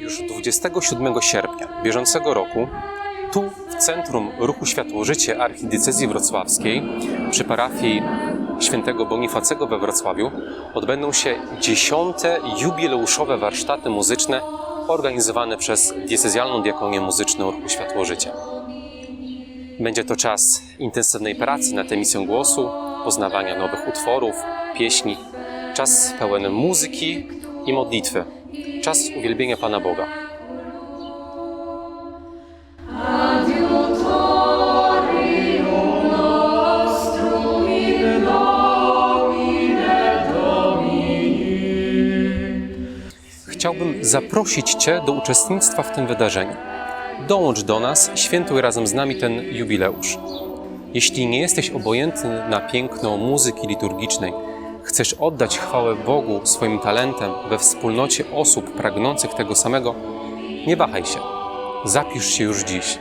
Już 27 sierpnia bieżącego roku tu w Centrum Ruchu Światło-Życie Archidiecezji Wrocławskiej przy parafii świętego Bonifacego we Wrocławiu odbędą się dziesiąte jubileuszowe warsztaty muzyczne organizowane przez diecezjalną diakonię muzyczną Ruchu Światło-Życie. Będzie to czas intensywnej pracy nad emisją głosu, poznawania nowych utworów, pieśni, czas pełen muzyki i modlitwy, czas uwielbienia Pana Boga. Chciałbym zaprosić Cię do uczestnictwa w tym wydarzeniu. Dołącz do nas, świętuj razem z nami ten jubileusz. Jeśli nie jesteś obojętny na piękno muzyki liturgicznej, chcesz oddać chwałę Bogu swoim talentem we wspólnocie osób pragnących tego samego, nie wahaj się. Zapisz się już dziś.